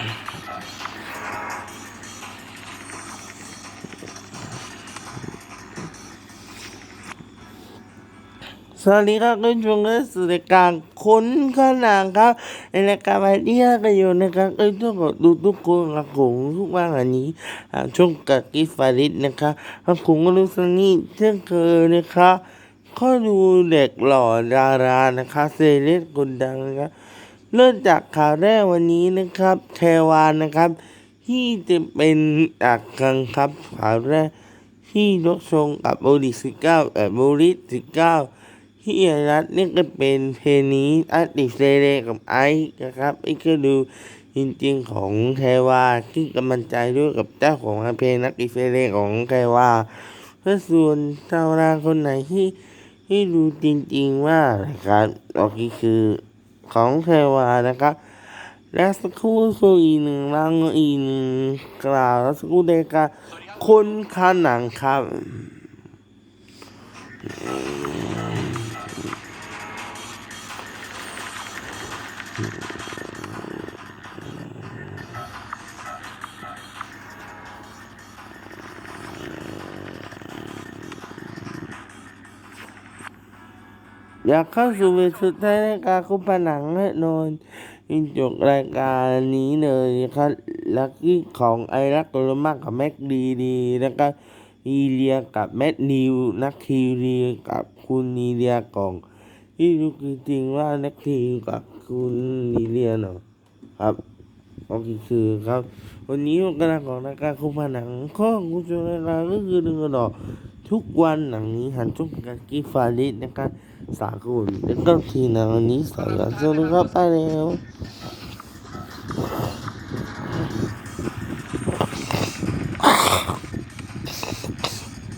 สวัสดีครับคุณชมก็สู่รายการค้นขนางครับในรายการวันที่ห้ากันอยู่นะครับก็ต้องขอดูทุกคนครับผมทุกวันอันนี้ช่วงกับกิฟาริสนะครับครับผมก็รู้สึกนี่เช่นเคยนะครับข้อดูเด็กหล่อดารานะครับเซเลบคนดังนะครับ เริ่มจากข่าวแรกวันนี้นะครับแทวานนะครับ ที่จะเป็นอักคังครับข่าวแรกที่ยกชงกับโบลิสิเก้าเอ่อโบลิสิเก้าที่อรัฐนี่ก็เป็นเพลงนี้อาติเซเลกับไอซ์นะครับไอ้ก็ดูจริงๆของแทวาที่กำลังใจด้วยกับเจ้าของเพลงนักอิเซเลของแทวาเพื่อส่วนชาวนาคนไหนที่ที่ดูจริงๆว่านะครับโอเคคือ ของเทวานะครับและสักครู่คืออีหนึ่งรังอีหนึ่งกล่าวแล้วสักครู่เดกาคนข้าหนังครับอ อยากเข้าสู่เวทสุดท้ายในการคุปผนังแน่นอนยินจบรายการนี้เลยนะครับลักกี้ของไอรักโกลมากกับแม็กดีดีแล้วก็อีเลียกับแมทนิวนักทีเรียกับคุณนีเลียกองที่รู้จริงว่านักทีกับคุณนีเลียเนาะครับก็คือครับ วันนี้กำลังของรายการคุปผนังข้อคุณชมรายการก็คือหนึ่งกระดอกทุกวันหนังนี้หันช่วงการกีฟาริสนะครับ สากลแล้วก็ทีหนังอันนี้สายการสวัสดีครับไปแล้ว